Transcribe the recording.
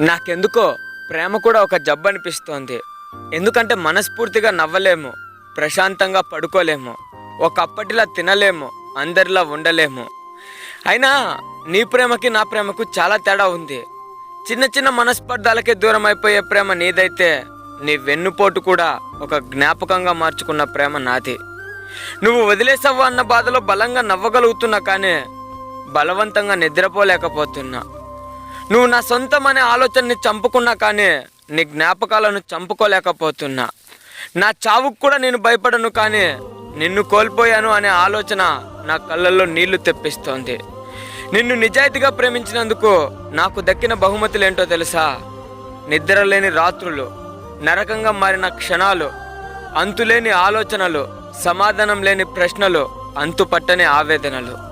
నాకెందుకో ప్రేమ కూడా ఒక జబ్బు అనిపిస్తోంది. ఎందుకంటే మనస్ఫూర్తిగా నవ్వలేము ప్రశాంతంగా పడుకోలేము ఒకప్పటిలా తినలేము అందరిలా ఉండలేము. అయినా నీ ప్రేమకి నా ప్రేమకు చాలా తేడా ఉంది. చిన్న చిన్న మనస్పర్ధాలకే దూరం అయిపోయే ప్రేమ నీదైతే నీ వెన్నుపోటు కూడా ఒక జ్ఞాపకంగా మార్చుకున్న ప్రేమ నాది. నువ్వు వదిలేసావు అన్న బాధలో బలంగా నవ్వగలుగుతున్నా కానీ బలవంతంగా నిద్రపోలేకపోతున్నా. నువ్వు నా సొంతం అనే ఆలోచనని చంపుకున్నా కానీ నీ జ్ఞాపకాలను చంపుకోలేకపోతున్నా. నా చావుకు కూడా నేను భయపడను కానీ నిన్ను కోల్పోయాను అనే ఆలోచన నా కళ్ళల్లో నీళ్ళు తెప్పిస్తోంది. నిన్ను నిజాయితీగా ప్రేమించినందుకు నాకు దక్కిన బహుమతులేంటో తెలుసా? నిద్రలేని రాత్రులు నరకంగా మారిన క్షణాలు అంతులేని ఆలోచనలు సమాధానం లేని ప్రశ్నలు అంతుపట్టని ఆవేదనలు.